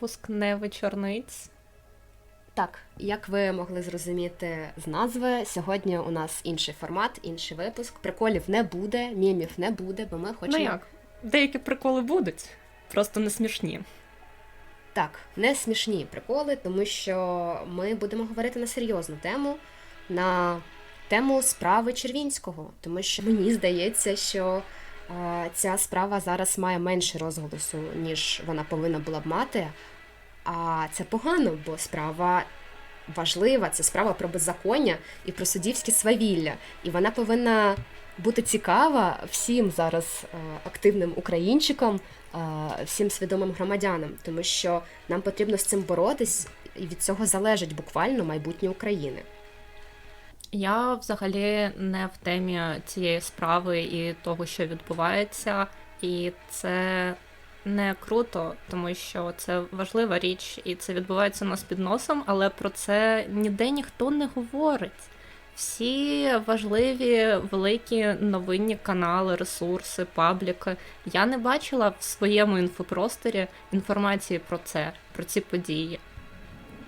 випуск не вечорниць. Так, як ви могли зрозуміти з назви, сьогодні у нас інший формат, інший випуск. Приколів не буде, мімів не буде, бо ми хочемо. Ну як? Деякі приколи будуть, просто не смішні. Так, не смішні приколи, тому що ми будемо говорити на серйозну тему, на тему справи Червінського. Тому що мені здається, що е, ця справа зараз має менше розголосу, ніж вона повинна була б мати. А це погано, бо справа важлива, це справа про беззаконня і про суддівське свавілля. І вона повинна бути цікава всім зараз е, активним українчикам, е, всім свідомим громадянам, тому що нам потрібно з цим боротись, і від цього залежить буквально майбутнє України. Я взагалі не в темі цієї справи і того, що відбувається, і це не круто, тому що це важлива річ, і це відбувається у нас під носом, але про це ніде ніхто не говорить. Всі важливі великі новинні канали, ресурси, пабліки. Я не бачила в своєму інфопросторі інформації про це, про ці події.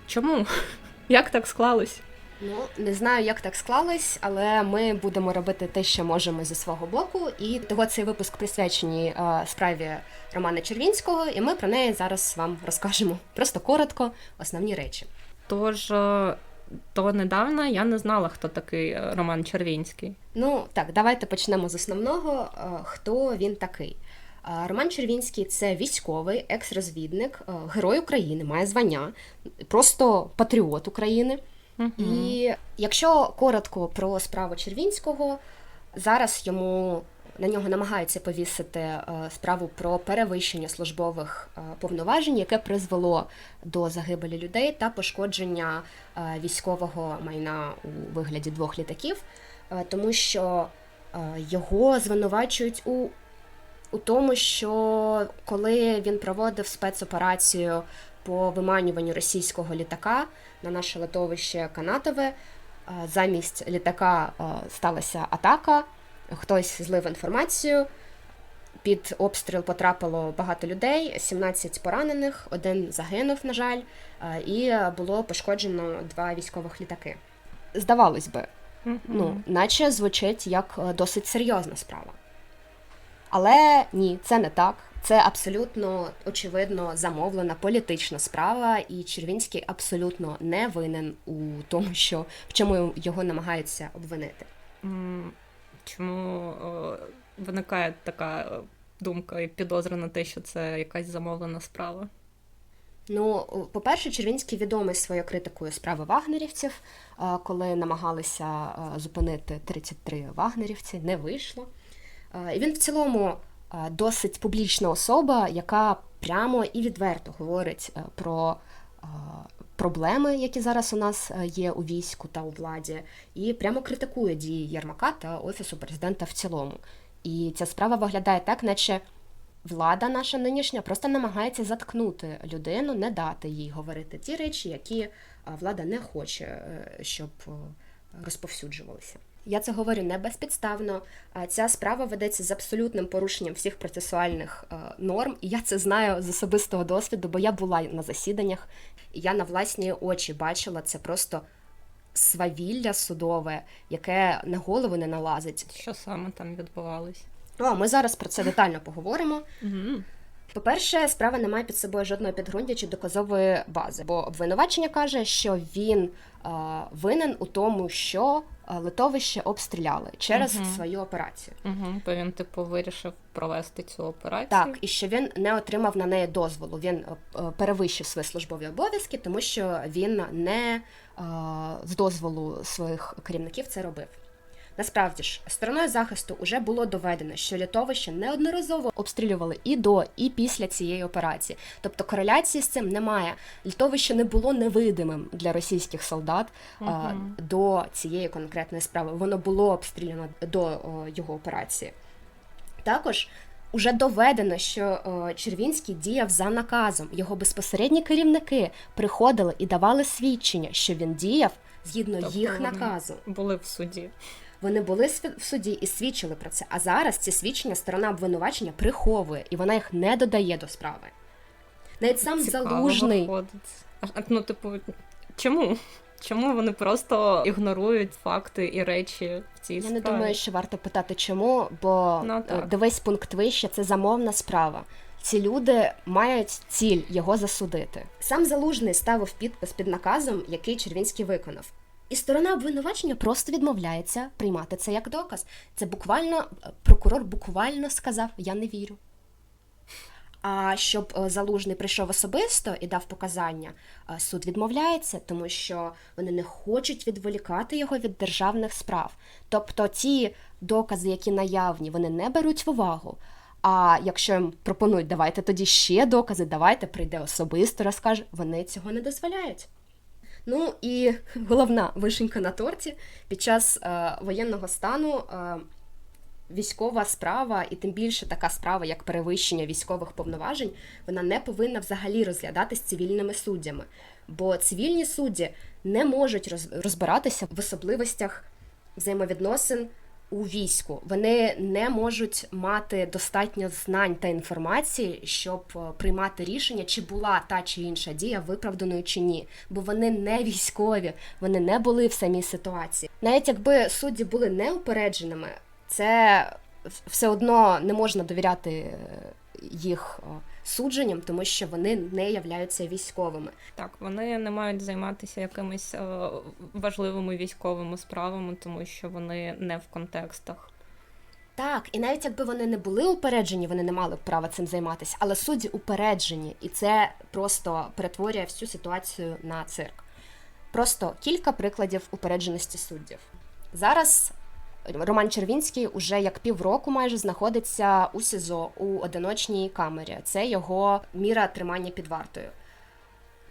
Чому? Як так склалось? Ну не знаю, як так склалось, але ми будемо робити те, що можемо зі свого боку, і того цей випуск присвячений е, справі Романа Червінського, і ми про неї зараз вам розкажемо просто коротко, основні речі. Тож е, то недавно я не знала, хто такий е, Роман Червінський. Ну так, давайте почнемо з основного. Хто він такий? Роман Червінський це військовий, екс-розвідник, герой України, має звання, просто патріот України. І якщо коротко про справу Червінського, зараз йому на нього намагаються повісити е, справу про перевищення службових е, повноважень, яке призвело до загибелі людей та пошкодження е, військового майна у вигляді двох літаків, тому що його звинувачують у, у тому, що коли він проводив спецоперацію по виманюванню російського літака на наше литовище Канатове. е, Замість літака е, сталася атака, хтось злив інформацію. Під обстріл потрапило багато людей, 17 поранених, один загинув, на жаль, е, і було пошкоджено два військових літаки. Здавалось би, ну, наче звучить як досить серйозна справа. Але ні, це не так. Це абсолютно очевидно замовлена політична справа, і Червінський абсолютно не винен у тому, що в чому його намагаються обвинити. Чому е, виникає така е, думка і підозра на те, що це якась замовлена справа? Ну, по-перше, Червінський відомий своєю критикою справи вагнерівців, е, коли намагалися е, зупинити 33 вагнерівці, не вийшло. І він в цілому досить публічна особа, яка прямо і відверто говорить е, про проблеми, які зараз у нас е, є у війську та у владі, і прямо критикує дії Єрмака та Офісу президента в цілому. І ця справа виглядає так, наче влада наша нинішня просто намагається заткнути людину, не дати їй говорити ті речі, які влада не хоче, е, щоб розповсюджувалися. Я це говорю не безпідставно. Ця справа ведеться з абсолютним порушенням всіх процесуальних е, норм, і я це знаю з особистого досвіду, бо я була на засіданнях, і я на власні очі бачила це просто свавілля судове, яке на голову не налазить. Що саме там відбувалось? А ми зараз про це детально поговоримо. Угу. По-перше, справа не має під собою жодного підґрунтя чи доказової бази, бо обвинувачення каже, що він е, винен у тому, що литовище обстріляли через угу. свою операцію. Угу. Бо він, типу, вирішив провести цю операцію. Так, і що він не отримав на неї дозволу. Він е, е, перевищив свої службові обов'язки, тому що він не е, з дозволу своїх керівників це робив. Насправді ж, стороною захисту вже було доведено, що літовище неодноразово обстрілювали і до, і після цієї операції. Тобто кореляції з цим немає. Літовище не було невидимим для російських солдат а, до цієї конкретної справи. Воно було обстріляно до о, його операції. Також уже доведено, що о, Червінський діяв за наказом. Його безпосередні керівники приходили і давали свідчення, що він діяв згідно Тобто їх наказу. Були в суді. Вони були в суді і свідчили про це. А зараз ці свідчення сторона обвинувачення приховує, і вона їх не додає до справи. Навіть сам Цікаво залужний. виходить. Ну, типу, чому? Чому вони просто ігнорують факти і речі в цій Я справі? не думаю, що варто питати, чому, бо Ну, е, дивись пункт вище, це замовна справа. Ці люди мають ціль його засудити. Сам залужний ставив підпис під наказом, який Червінський виконав. І сторона обвинувачення просто відмовляється приймати це як доказ. Це буквально прокурор буквально сказав: Я не вірю. А щоб е, залужний прийшов особисто і дав показання, е, суд відмовляється, тому що вони не хочуть відволікати його від державних справ. Тобто ті докази, які наявні, вони не беруть в увагу. А якщо їм пропонують, давайте тоді ще докази, давайте прийде особисто, розкаже, вони цього не дозволяють. Ну і головна вишенька на торті під час е, воєнного стану. Е, військова справа, і тим більше така справа, як перевищення військових повноважень, вона не повинна взагалі розглядатись цивільними суддями. Бо цивільні судді не можуть розбиратися в особливостях взаємовідносин у війську. Вони не можуть мати достатньо знань та інформації, щоб е, приймати рішення, чи була та чи інша дія виправданою чи ні. Бо вони не військові, вони не були в самій ситуації. Навіть якби судді були неупередженими, це все одно не можна довіряти е, їх е, судженням, тому що вони не являються військовими. Так, вони не мають займатися якимись е, важливими військовими справами, тому що вони не в контекстах. Так, і навіть якби вони не були упереджені, вони не мали б права цим займатися, але судді упереджені, і це просто перетворює всю ситуацію на цирк. Просто кілька прикладів упередженості суддів. Зараз Роман Червінський уже як півроку майже знаходиться у СІЗО у одиночній камері. Це його міра тримання під вартою.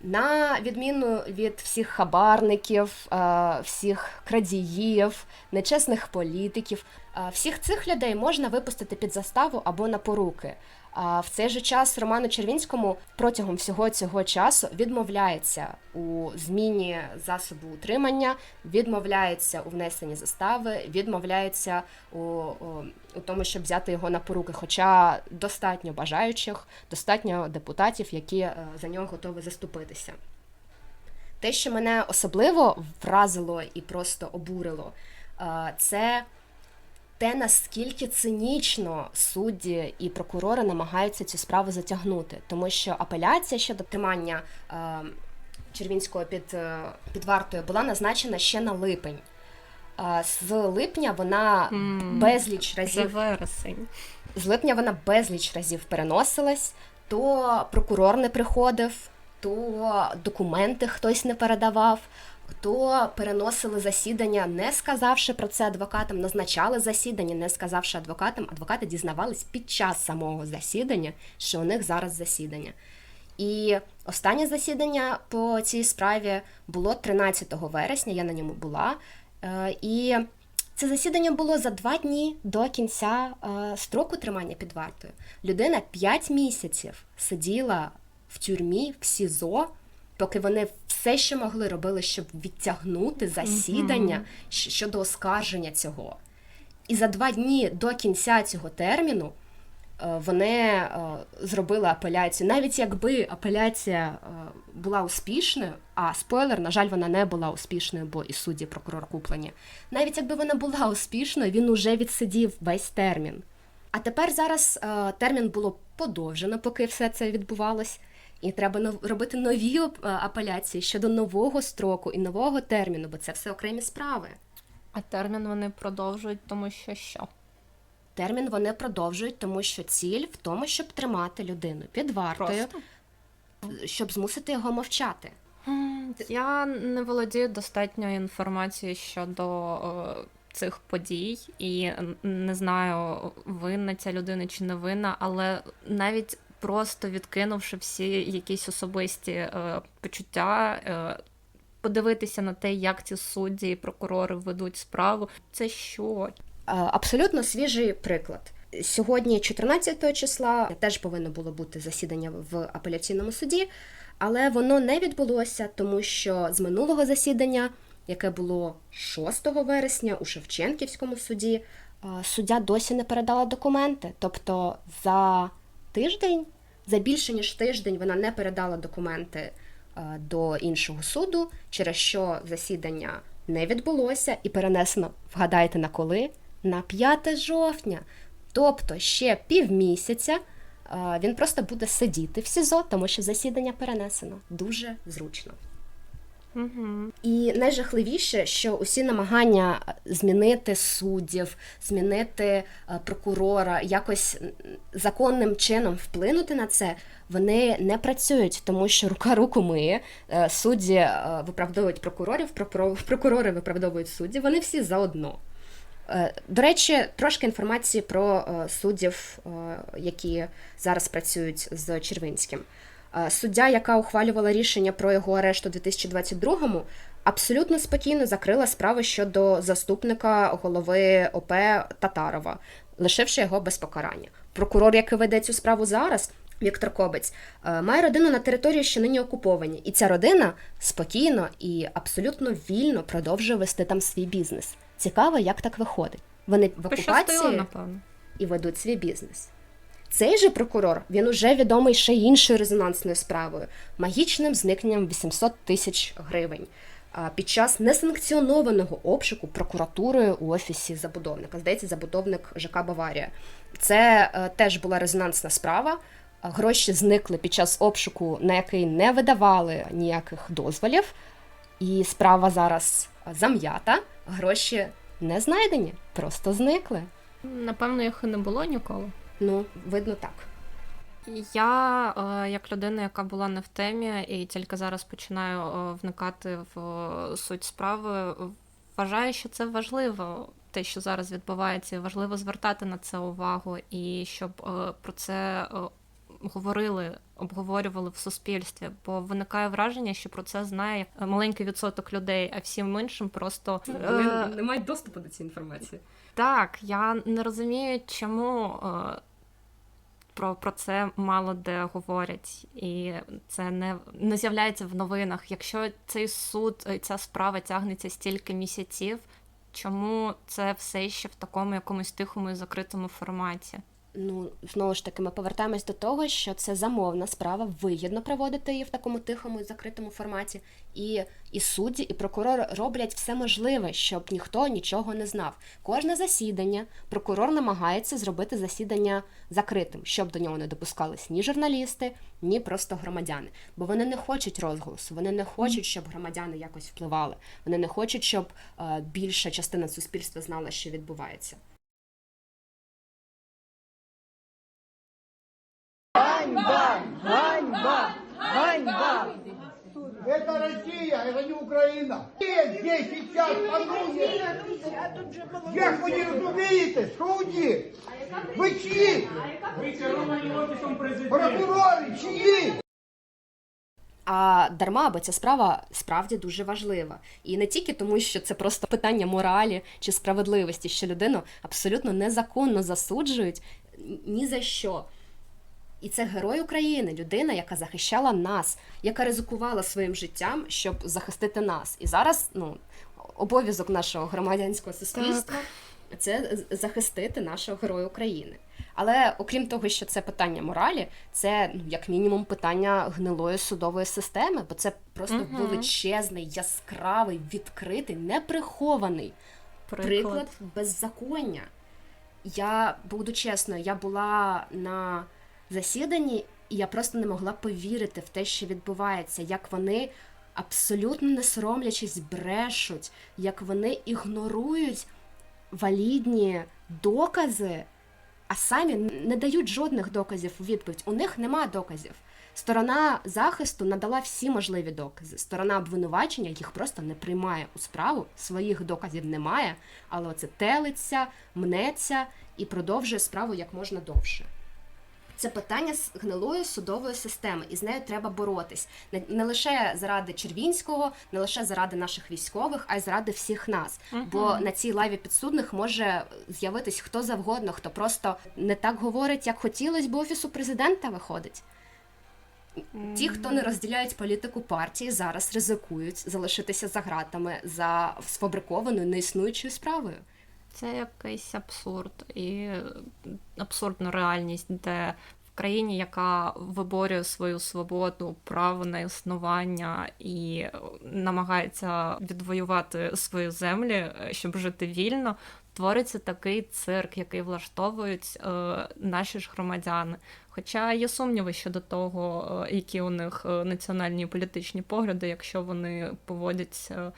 На відміну від всіх хабарників, е, всіх крадіїв, нечесних політиків, е, всіх цих людей можна випустити під заставу або на поруки. А в цей же час Роману Червінському протягом всього цього часу відмовляється у зміні засобу утримання, відмовляється у внесенні застави, відмовляється у, у, тому, щоб взяти його на поруки. Хоча достатньо бажаючих, достатньо депутатів, які е, за нього готові заступитися. Те, що мене особливо вразило і просто обурило, е, це те, наскільки цинічно судді і прокурори намагаються цю справу затягнути, тому що апеляція щодо тримання е, Червінського під, е, під вартою була назначена ще на липень. Е, з липня вона М, безліч разів вересень. з липня вона безліч разів переносилась, то прокурор не приходив, то документи хтось не передавав, то переносили засідання, не сказавши про це адвокатам, назначали засідання, не сказавши адвокатам. Адвокати дізнавались під час самого засідання, що у них зараз засідання. І останнє засідання по цій справі було 13 вересня, я на ньому була. Е, І це засідання було за два дні до кінця е, строку тримання під вартою. Людина 5 місяців сиділа в тюрмі, в СІЗО, поки вони все, що могли, робили, щоб відтягнути засідання щ- щодо оскарження цього. І за два дні до кінця цього терміну е, вони е, зробили апеляцію. Навіть якби апеляція е, була успішною, а спойлер, на жаль, вона не була успішною, бо і судді, прокурор куплені. Навіть якби вона була успішною, він уже відсидів весь термін. А тепер зараз термін було подовжено, поки все це відбувалось. І треба робити нові е, апеляції щодо нового строку і нового терміну, бо це все окремі справи. А термін вони продовжують, тому що що? Термін вони продовжують, тому що ціль в тому, щоб тримати людину під вартою, Просто? щоб змусити його мовчати. Я не володію достатньою інформацією щодо цих подій і не знаю, винна ця людина чи не винна, але навіть просто відкинувши всі якісь особисті е, почуття, е, подивитися на те, як ці судді і прокурори ведуть справу, це що? Е, Абсолютно свіжий приклад. Сьогодні, 14 числа, теж повинно було бути засідання в апеляційному суді, але воно не відбулося, тому що з минулого засідання, яке було 6 вересня у Шевченківському суді, е, суддя досі не передала документи. Тобто за тиждень За більше ніж тиждень вона не передала документи е, до іншого суду, через що засідання не відбулося і перенесено, вгадайте на коли? На 5 жовтня. Тобто ще півмісяця е, він просто буде сидіти в СІЗО, тому що засідання перенесено. Дуже зручно. Угу. І найжахливіше, що усі намагання змінити суддів, змінити е, прокурора, якось законним чином вплинути на це, вони не працюють, тому що рука руку миє. Е, Судді е, виправдовують прокурорів, прокурори виправдовують суддів. Вони всі заодно. До речі, трошки інформації про суддів, які зараз працюють з Червинським. Суддя, яка ухвалювала рішення про його арешт у 2022-му, абсолютно спокійно закрила справу щодо заступника голови ОП Татарова, лишивши його без покарання. Прокурор, який веде цю справу зараз, Віктор Кобець, е, має родину на території, що нині окуповані, і ця родина спокійно і абсолютно вільно продовжує вести там свій бізнес. Цікаво, як так виходить. Вони в Пощастило, окупації напевно. і ведуть свій бізнес. Цей же прокурор він уже відомий ще іншою резонансною справою магічним зникненням 800 тисяч гривень під час несанкціонованого обшуку прокуратурою у офісі забудовника. Здається, забудовник ЖК Баварія. Це е, теж була резонансна справа. Гроші зникли під час обшуку, на який не видавали ніяких дозволів. І справа зараз зам'ята, гроші не знайдені, просто зникли. Напевно, їх і не було ніколи. Ну, видно так. Я, е, як людина, яка була не в темі і тільки зараз починаю е, вникати в е, суть справи, вважаю, що це важливо, те, що зараз відбувається, важливо звертати на це увагу, і щоб е, про це е, говорили, обговорювали в суспільстві, бо виникає враження, що про це знає маленький відсоток людей, а всім іншим просто е, не мають доступу до цієї інформації. так, я не розумію, чому е, про, про це мало де говорять, і це не, не з'являється в новинах. Якщо цей суд, е, ця справа тягнеться стільки місяців, чому це все ще в такому якомусь тихому і закритому форматі? Ну, знову ж таки, ми повертаємось до того, що це замовна справа, вигідно проводити її в такому тихому і закритому форматі. І, і судді, і прокурор роблять все можливе, щоб ніхто нічого не знав. Кожне засідання прокурор намагається зробити засідання закритим, щоб до нього не допускались ні журналісти, ні просто громадяни. Бо вони не хочуть розголосу, вони не хочуть, щоб громадяни якось впливали. Вони не хочуть, щоб е, більша частина суспільства знала, що відбувається. Ганьба! Ганьба! Ганьба! Это Россия, это не Украина. Где здесь сейчас патрульные? Як ви не розумієте? Судді? Ви чиї? Ви керовані офісом президента. Прокурори чиї? А дарма, бо ця справа справді дуже важлива. І не тільки тому, що це просто питання моралі чи справедливості, що людину абсолютно незаконно засуджують ні за що. І це герой України, людина, яка захищала нас, яка ризикувала своїм життям, щоб захистити нас. І зараз ну, обов'язок нашого громадянського суспільства це захистити нашого героя України. Але окрім того, що це питання моралі, це ну, як мінімум питання гнилої судової системи, бо це просто Мгм. величезний, яскравий, відкритий, неприхований приклад беззаконня. Я буду чесною, я була на засіданні, і я просто не могла повірити в те, що відбувається, як вони абсолютно не соромлячись брешуть, як вони ігнорують валідні докази, а самі не дають жодних доказів у відповідь. У них нема доказів. Сторона захисту надала всі можливі докази. Сторона обвинувачення їх просто не приймає у справу, своїх доказів немає, але оце телиться, мнеться і продовжує справу як можна довше. Це питання з гнилої судової системи, і з нею треба боротись не, лише заради Червінського, не лише заради наших військових, а й заради всіх нас. Бо на цій лаві підсудних може з'явитись хто завгодно, хто просто не так говорить, як хотілося б офісу президента виходить. Ті, хто не розділяють політику партії, зараз ризикують залишитися за ґратами за сфабрикованою неіснуючою справою. Це якийсь абсурд і абсурдна реальність, де в країні, яка виборює свою свободу, право на існування і е, намагається відвоювати свої землі, е, щоб жити вільно, твориться такий цирк, який влаштовують е, наші ж громадяни. Хоча є сумніви щодо того, е, які у них е, національні політичні погляди, якщо вони поводяться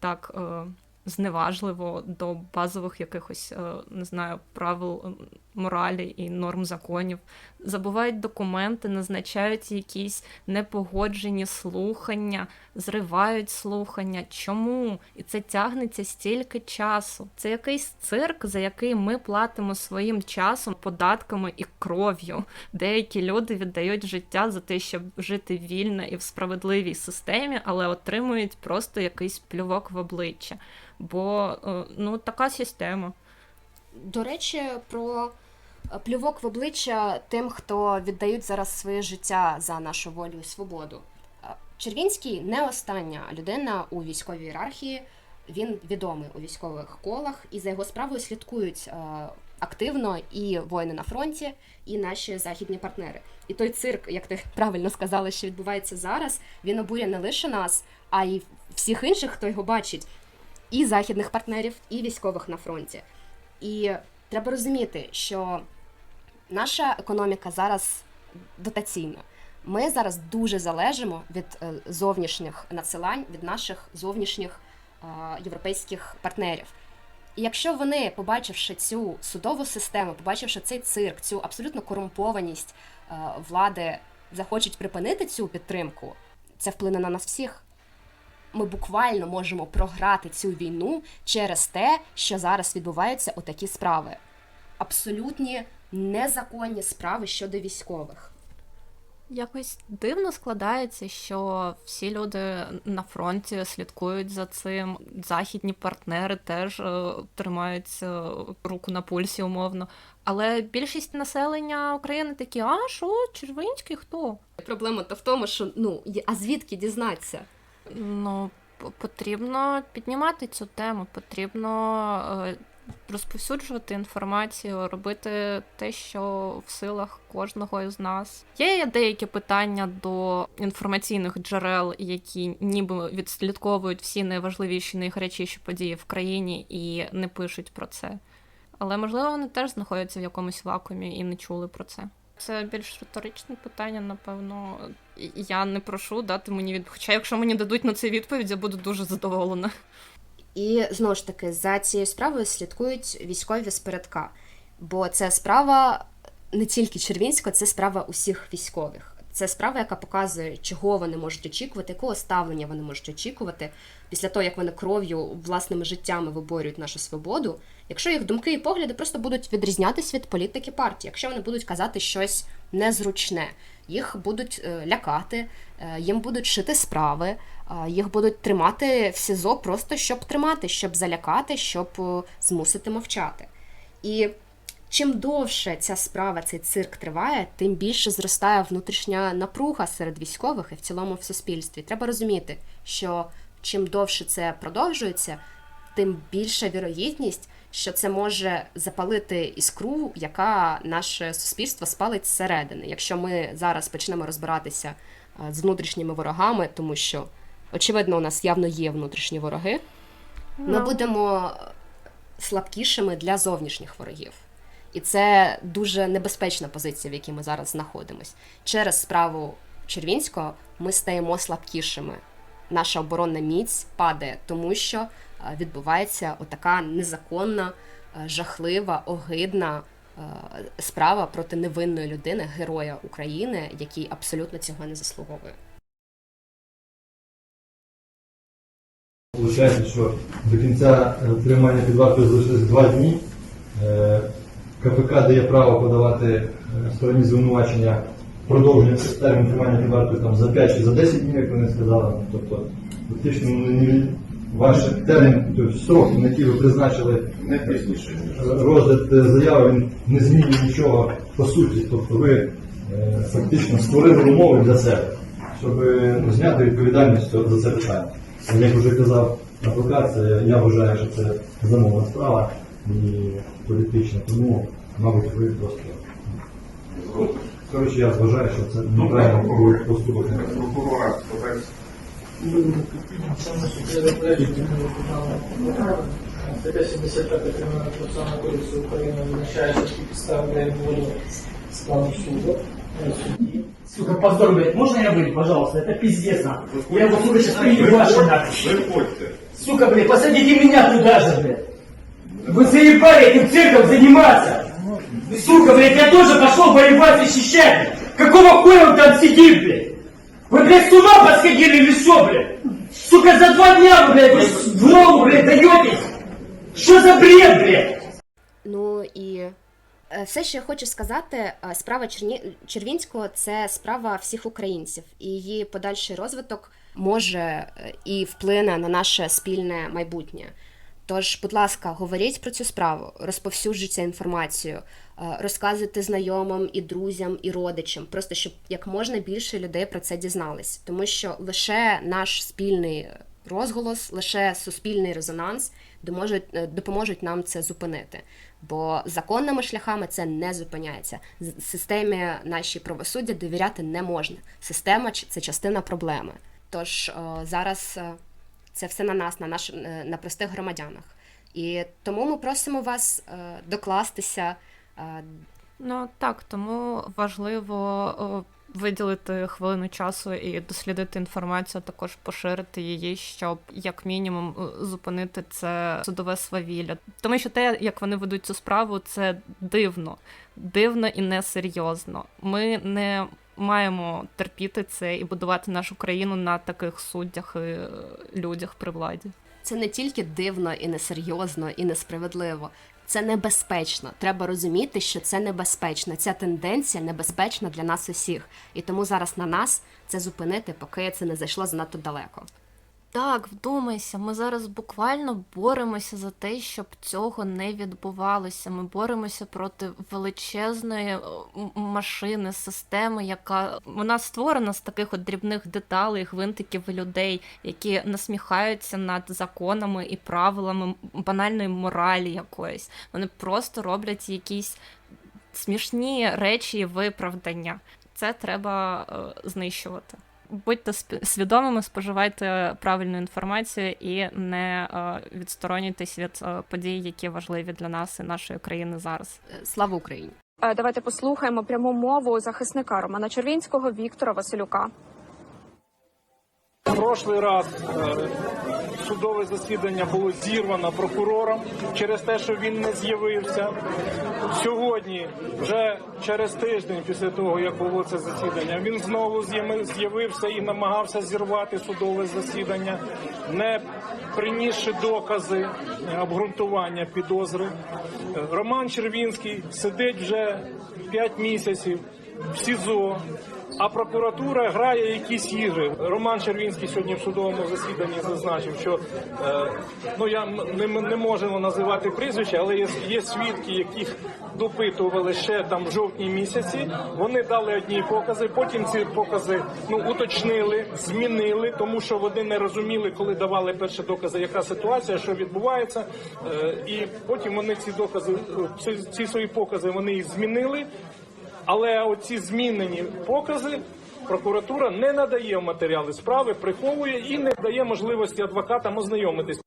так е, зневажливо до базових якихось, е, не знаю, правил моралі і норм законів, забувають документи, назначають якісь непогоджені слухання, зривають слухання. Чому? І це тягнеться стільки часу. Це якийсь цирк, за який ми платимо своїм часом, податками і кров'ю. Деякі люди віддають життя за те, щоб жити вільно і в справедливій системі, але отримують просто якийсь плювок в обличчя. Бо е, ну така система. До речі, про е, плювок в обличчя тим, хто віддають зараз своє життя за нашу волю і свободу. Е, Червінський не остання людина у військовій ієрархії. Він відомий у військових колах, і за його справою слідкують активно і воїни на фронті, і наші західні партнери. І той цирк, як ти правильно сказала, що відбувається зараз, він обурює не лише нас, а й всіх інших, хто його бачить, і західних партнерів, і військових на фронті. І треба розуміти, що наша економіка зараз дотаційна. Ми зараз дуже залежимо від е, зовнішніх надсилань, від наших зовнішніх е, європейських партнерів. І якщо вони, побачивши цю судову систему, побачивши цей цирк, цю абсолютно корумпованість е, влади, захочуть припинити цю підтримку, це вплине на нас всіх. Ми буквально можемо програти цю війну через те, що зараз відбуваються отакі справи. Абсолютні незаконні справи щодо військових. Якось дивно складається, що всі люди на фронті слідкують за цим. Західні партнери теж е, тримають е, руку на пульсі, умовно. Але більшість населення України такі, а що, Червинський хто? Проблема то в тому, що ну а звідки дізнатися? Ну, потрібно піднімати цю тему, потрібно е, розповсюджувати інформацію, робити те, що в силах кожного із нас. Є деякі питання до інформаційних джерел, які ніби відслідковують всі найважливіші, найгарячіші події в країні і не пишуть про це. Але можливо вони теж знаходяться в якомусь вакуумі і не чули про це. Це більш риторичне питання, напевно. Я не прошу дати мені від. Хоча, якщо мені дадуть на це відповідь, я буду дуже задоволена. І знову ж таки, за цією справою слідкують військові спередка. Бо це справа не тільки Червінського, це справа усіх військових. Це справа, яка показує, чого вони можуть очікувати, якого ставлення вони можуть очікувати після того, як вони кров'ю власними життями виборюють нашу свободу. Якщо їх думки і погляди просто будуть відрізнятися від політики партії, якщо вони будуть казати щось незручне, їх будуть е, лякати, е, їм будуть шити справи, е, їх будуть тримати в СІЗО просто щоб тримати, щоб залякати, щоб змусити мовчати. І чим довше ця справа, цей цирк триває, тим більше зростає внутрішня напруга серед військових і в цілому в суспільстві. Треба розуміти, що чим довше це продовжується, тим більша вірогідність, що це може запалити іскру, яка наше суспільство спалить зсередини. Якщо ми зараз почнемо розбиратися з внутрішніми ворогами, тому що очевидно, у нас явно є внутрішні вороги, ми Ну. будемо слабкішими для зовнішніх ворогів. І це дуже небезпечна позиція, в якій ми зараз знаходимось. Через справу Червінського ми стаємо слабкішими. Наша оборонна міць падає, тому що відбувається отака незаконна, е, жахлива, огидна е, справа проти невинної людини, героя України, який абсолютно цього не заслуговує. Получається, що до кінця е, тримання під вартою залишилось два дні. Е, КПК дає право подавати е, стороні звинувачення продовження термін тримання під вартою там, за 5 чи за 10 днів, як вони сказали. Тобто, фактично, ну, не- ваш термін, тобто строк, на який ви призначили Не пізніше, розгляд е, заяви, він не змінює нічого по суті. Тобто ви е, фактично створили умови для себе, щоб е, ну, зняти відповідальність за це питання. Як вже казав адвокат, я вважаю, що це замовна справа і політична, тому, мабуть, ви просто Коротше, я вважаю, що це неправильно поступок. прокурора Стаття 75 Кримінального процесуального кодексу України визначає, що такі підстави для відводу складу суду, е, судді. Сука, позор, блядь, можно я выйду, пожалуйста? Это пиздец, нахуй. Я его, сука, сейчас приебашу, нахуй. Виходьте. Сука, блядь, посадите меня туда же, блядь. Вы заебали этим цирком заниматься. Сука, блядь, я тоже пошел воевать защищать. блядь. Какого хуя он там сидит, блядь? Вы, блядь, с ума посходили или что, блядь? Сука, за два дня вы, блядь, вы в голову, блядь, даетесь. Что за бред, блядь? Ну і е, все, що я хочу сказати, е, справа Черні... Червінського це справа всіх українців, і її подальший розвиток може е, і вплине на наше спільне майбутнє. Тож, будь ласка, говоріть про цю справу, розповсюджуйте інформацію, е, розказуйте знайомим і друзям, і родичам, просто щоб як можна більше людей про це дізнались. Тому що лише наш спільний розголос, лише суспільний резонанс е, допоможуть нам це зупинити. Бо законними шляхами це не зупиняється. Системі нашій правосуддя довіряти не можна. Система це частина проблеми. Тож зараз е, це все на нас, на наш, на простих громадянах. І тому ми просимо вас докластися. Ну так, тому важливо виділити хвилину часу і дослідити інформацію, також поширити її, щоб як мінімум зупинити це судове свавілля. Тому що те, як вони ведуть цю справу, це дивно, дивно і несерйозно. Ми не маємо терпіти це і будувати нашу країну на таких суддях і е, людях при владі. Це не тільки дивно і несерйозно, і несправедливо. Це небезпечно. Треба розуміти, що це небезпечно. Ця тенденція небезпечна для нас усіх. І тому зараз на нас це зупинити, поки це не зайшло занадто далеко. Так, вдумайся, ми зараз буквально боремося за те, щоб цього не відбувалося. Ми боремося проти величезної е, машини, системи, яка вона створена з таких от дрібних деталей, гвинтиків людей, які насміхаються над законами і правилами банальної моралі якоїсь. Вони просто роблять якісь смішні речі і виправдання. Це треба е, знищувати. Будьте свідомими, споживайте правильну інформацію і не е, відсторонюйтесь від е, подій, які важливі для нас і нашої країни зараз. Слава Україні! Е, Давайте послухаємо пряму мову захисника Романа Червінського Віктора Василюка. В прошлий раз судове засідання було зірвано прокурором через те, що він не з'явився. Сьогодні, вже через тиждень після того, як було це засідання, він знову з'явився і намагався зірвати судове засідання, не принісши докази обґрунтування підозри. Роман Червінський сидить вже 5 місяців в СІЗО. А прокуратура грає якісь ігри. Роман Червінський сьогодні в судовому засіданні зазначив, що е, ну я не, не можемо називати прізвища, але є, є свідки, яких допитували ще там в жовтні місяці. Вони дали одні покази. Потім ці покази ну уточнили, змінили, тому що вони не розуміли, коли давали перші докази, яка ситуація, що відбувається. Е, і потім вони ці докази, е, ці, ці свої покази вони їх змінили. Але оці змінені покази прокуратура не надає матеріали справи, приховує і не дає можливості адвокатам ознайомитись.